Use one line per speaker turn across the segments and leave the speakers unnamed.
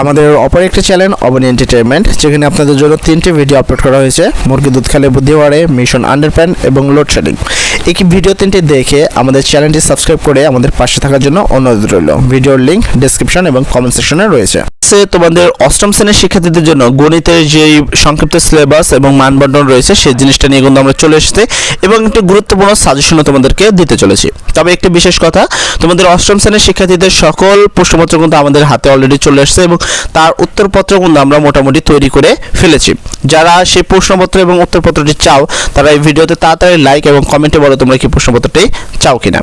আমাদের অপর একটি চ্যানেল অবনী এন্টারটেনমেন্ট যেখানে আপনাদের জন্য তিনটি ভিডিও আপলোড করা হয়েছে। মুরগি, দুধ খেলে বুদ্ধি বাড়ে মিশন আন্ডারপ্যান এবং লোডশেডিং এই ভিডিও তিনটি দেখে আমাদের চ্যানেলটি সাবস্ক্রাইব করে আমাদের পাশে থাকার জন্য অনুরোধ রইল। ভিডিওর লিঙ্ক ডিসক্রিপশন এবং কমেন্ট সেকশনে রয়েছে। সে তোমাদের অষ্টম শ্রেণির শিক্ষার্থীদের জন্য গণিতের যে সংক্ষিপ্ত সিলেবাস এবং মানবন্টন রয়েছে, সেই জিনিসটা নিয়ে কিন্তু আমরা চলে এসেছি এবং একটি গুরুত্বপূর্ণ সাজেশনও তোমাদেরকে দিতে চলেছি। তবে একটি বিশেষ কথা, তোমাদের অষ্টম শ্রেণির শিক্ষার্থীদের সকল প্রশ্নপত্র কিন্তু আমাদের হাতে অলরেডি চলে এসেছে এবং তার উত্তরপত্র কিন্তু আমরা মোটামুটি তৈরি করে ফেলেছি। যারা সেই প্রশ্নপত্র এবং উত্তরপত্রটি চাও, তারা এই ভিডিওতে তাড়াতাড়ি লাইক এবং কমেন্টে বলো তোমরা কি প্রশ্নপত্রটি চাও কিনা।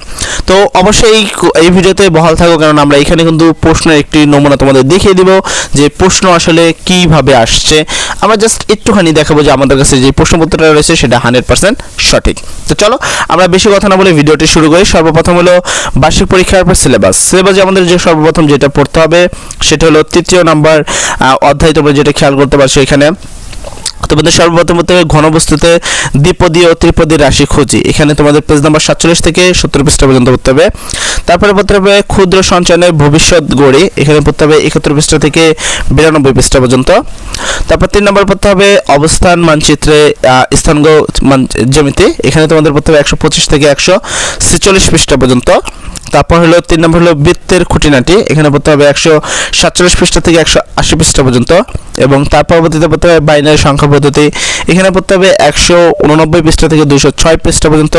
তো অবশ্যই এই ভিডিওতে বহাল থাকো কারণ আমরা এখানে কিন্তু প্রশ্নের একটি নমুনা তোমাদের দেখিয়ে দিব। যে প্রশ্ন আসলে কীভাবে আসছে, আমরা জাস্ট একটুখানি দেখাবো যে আমাদের কাছে যে প্রশ্নপত্রটা রয়েছে সেটা হান্ড্রেড পার্সেন্ট সঠিক। তো চলো, আমরা বেশি কথা না বলে ভিডিওটি শুরু করি। সর্বপ্রথম হলো বার্ষিক পরীক্ষার পর সিলেবাস সিলেবাসে আমাদের যে সর্বপ্রথম যেটা পড়তে হবে, সেটা হলো তৃতীয় নাম্বার অধ্যায় তোমরা যেটা খেয়াল করতে পারছ এখানে। তোমাদের সর্বপ্রথম ঘনবস্তুতে দ্বিপদী ও ত্রিপদী রাশি খুঁজি। এখানে তোমাদের পেজ নাম্বার সাতচল্লিশ থেকে সত্তর পৃষ্ঠা পর্যন্ত পড়তে হবে। তারপরে পড়তে হবে ক্ষুদ্র সঞ্চয়নের ভবিষ্যৎ গড়ি। এখানে পড়তে হবে একাত্তর পৃষ্ঠা থেকে বিরানব্বই পৃষ্ঠা পর্যন্ত। তারপর তিন নম্বর পড়তে হবে অবস্থান, মানচিত্রে স্থানগ জ্যামিতি এখানে তোমাদের পড়তে হবে একশো পঁচিশ থেকে একশো ছেচল্লিশ পৃষ্ঠা পর্যন্ত। তারপর হলো তিন নম্বর হলো বৃত্তের খুঁটিনাটি। এখানে পড়তে হবে একশো সাতচল্লিশ পৃষ্ঠা থেকে একশো আশি পৃষ্ঠা পর্যন্ত এবং তার পরবর্তীতে পড়তে হবে বাইনারি সংখ্যা পদ্ধতি। এখানে পড়তে হবে একশো উননব্বই পৃষ্ঠা থেকে দুশো ছয় পৃষ্ঠা পর্যন্ত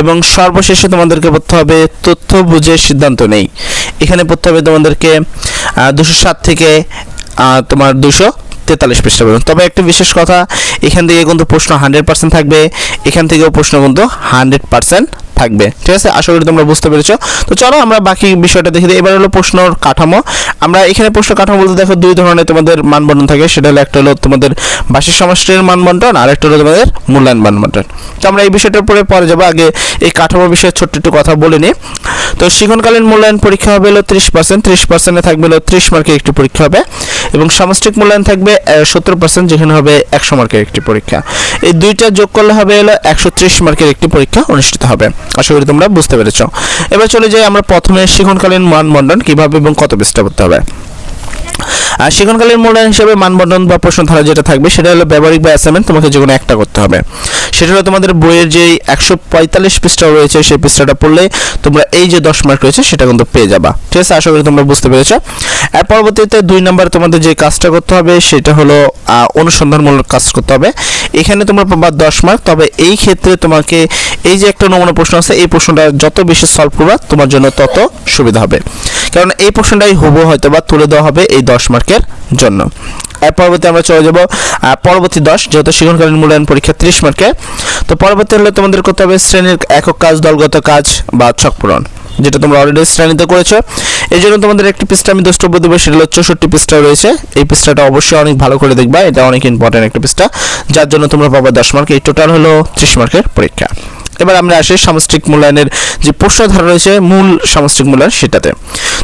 এবং সর্বশেষে তোমাদেরকে পড়তে হবে তথ্য বুঝে সিদ্ধান্ত নেই। এখানে পড়তে হবে তোমাদেরকে দুশো সাত থেকে তোমার দুশো তেতাল্লিশ পৃষ্ঠা পর্যন্ত। তবে একটা বিশেষ কথা, এখান থেকে কিন্তু প্রশ্ন হান্ড্রেড পার্সেন্ট থাকবে। এখান থেকেও প্রশ্ন কিন্তু হান্ড্রেড পার্সেন্ট থাকবে। ঠিক আছে? আশা করি তোমরা বুঝতে পেরেছ। তো চলো আমরা বাকি বিষয়টা দেখে দিই। এবার হলো প্রশ্নর কাঠামো। আমরা এখানে প্রশ্ন কাঠামো বলতে দেখো দুই ধরনের তোমাদের মানবন্টন থাকে। সেটা হলো একটা হলো তোমাদের বার্ষিক সমষ্টির মানবন্টন আর একটা হলো তোমাদের মূল্যায়ন মানবন্টন তো আমরা এই বিষয়টার উপরে পরে যাব। আগে এই কাঠামো বিষয়ে ছোট্ট একটু কথা বলে নিই। তো শিক্ষণকালীন মূল্যায়ন পরীক্ষা হবে হলো ত্রিশ পার্সেন্ট ত্রিশ পার্সেন্টে থাকবে হলো ত্রিশ মার্কের একটি পরীক্ষা হবে। এবং সামষ্টিক মূল্যায়ন থাকবে সত্তর পার্সেন্ট যেখানে হবে একশো মার্কের একটি পরীক্ষা। এই দুইটা যোগ করলে হবে হলো একশো ত্রিশ মার্কের একটি পরীক্ষা অনুষ্ঠিত হবে। আশা করি তোমরা বুঝতে পেরেছ। এবার চলে যাই আমরা প্রথমে শিখনকালীন মানমন্ডন কীভাবে এবং কত পৃষ্ঠা করতে হবে। আর শিক্ষণকালীন মূল্যায়ন হিসেবে মানবন্টন বা প্রশ্ন ধারা যেটা থাকবে, সেটা হলো ব্যবহারিক বা অ্যাসাইনমেন্ট তোমাকে যে কোনো একটা করতে হবে। সেটা হলো তোমাদের বইয়ের যে একশো পঁয়তাল্লিশ পৃষ্ঠা রয়েছে, সেই পৃষ্ঠাটা পড়লে তোমরা এই যে দশ মার্ক রয়েছে, সেটা কিন্তু পেয়ে যাবা। ঠিক আছে? আশা করি তোমরা বুঝতে পেরেছ। এর পরবর্তীতে দুই নম্বর তোমাদের যে কাজটা করতে হবে, সেটা হলো অনুসন্ধানমূলক কাজ করতে হবে। এখানে তোমরা পাবা দশ মার্ক তবে এই ক্ষেত্রে তোমাকে এই যে একটা নমুনা প্রশ্ন আছে, এই প্রশ্নটা যত বেশি সলভ করবা, তোমার জন্য তত সুবিধা হবে। কারণ এই প্রশ্নটাই হুবু হয়তো বা তুলে দেওয়া হবে এই দশ মার্কের জন্য। এর পরবর্তী আমরা চলে যাব পরবর্তী দশ, যেহেতু শিক্ষণকালীন মূল্যায়ন পরীক্ষা ত্রিশ মার্কে। তো পরবর্তী হলে তোমাদের করতে হবে শ্রেণির একক কাজ, দলগত কাজ বা ছক পূরণ, যেটা তোমরা অলরেডি শ্রেণীতে করেছ। এই জন্য তোমাদের একটি পৃষ্ঠা আমি দ্রষ্টব্য দেবো, সেটা হলো চৌষট্টি পৃষ্ঠা রয়েছে। এই পৃষ্ঠাটা অবশ্যই অনেক ভালো করে দেখবা, এটা অনেক ইম্পর্টেন্ট একটা পৃষ্ঠা, যার জন্য তোমরা পাবা দশ মার্ক। এই টোটাল হলো ত্রিশ মার্কের পরীক্ষা। এবার আমরা আসি সামষ্টিক মূল্যায়নের যে প্রশ্ন ধারা রয়েছে, মূল সামষ্টিক মূল্যায়ন সেটাতে।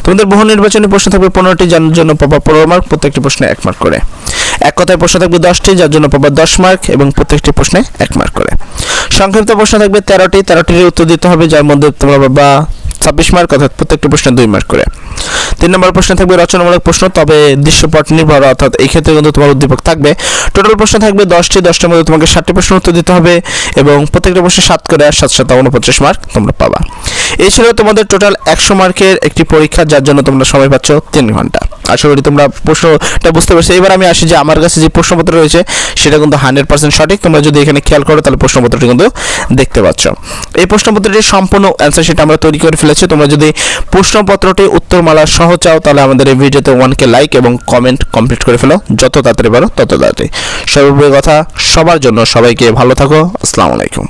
তোমাদের বহু নির্বাচনী প্রশ্ন থাকবে, পনেরোটি যার জন্য পাবা পনেরো মার্ক প্রত্যেকটি প্রশ্নে এক মার্ক করে। এক কথায় প্রশ্ন থাকবে দশটি, যার জন্য পাবা দশ মার্ক এবং প্রত্যেকটি প্রশ্নে এক মার্ক করে। সংক্ষিপ্ত প্রশ্ন থাকবে তেরোটি তেরোটির উত্তর দিতে হবে, যার মধ্যে তোমরা পাবা ছাব্বিশ মার্ক অর্থাৎ প্রত্যেকটি প্রশ্নে দুই মার্ক করে। তিন নম্বর প্রশ্ন থাকবে রচনামূলক প্রশ্ন, তবে দৃশ্যপট নির্ভর, অর্থাৎ এই ক্ষেত্রে কিন্তু তোমার উদ্দীপক থাকবে। টোটাল প্রশ্ন থাকবে দশটি, দশটার মধ্যে তোমাকে ষাটটি প্রশ্ন উত্তর দিতে হবে এবং প্রত্যেকটা প্রশ্নে সাত করে সাত সাত উনপঞ্চাশ মার্ক তোমরা পাবা। এই ছিল তোমাদের টোটাল একশো মার্কের একটি পরীক্ষা, যার জন্য তোমরা সময় পাচ্ছ তিন ঘণ্টা। আশা করি তোমরা প্রশ্নটা বুঝতে পারছ। এবার আমি আসি যে আমার কাছে যে প্রশ্নপত্র রয়েছে, সেটা কিন্তু হান্ড্রেড পার্সেন্ট সঠিক। তোমরা যদি এখানে খেয়াল করো, তাহলে প্রশ্নপত্রটি কিন্তু দেখতে পাচ্ছ। এই প্রশ্নপত্রটির সম্পূর্ণ অ্যান্সার সেটা আমরা তৈরি করে ফেলেছি। তোমরা যদি প্রশ্নপত্রটি উত্তরমালা সহ চাও, তাহলে আমাদের এই ভিডিওতে ওয়ানকে লাইক এবং কমেন্ট কমপ্লিট করে ফেলো, যত তাড়াতাড়ি পারো তত তাড়াতাড়ি। সর্বোপরি কথা সবার জন্য সবাইকে ভালো থাকো, আসসালামু আলাইকুম।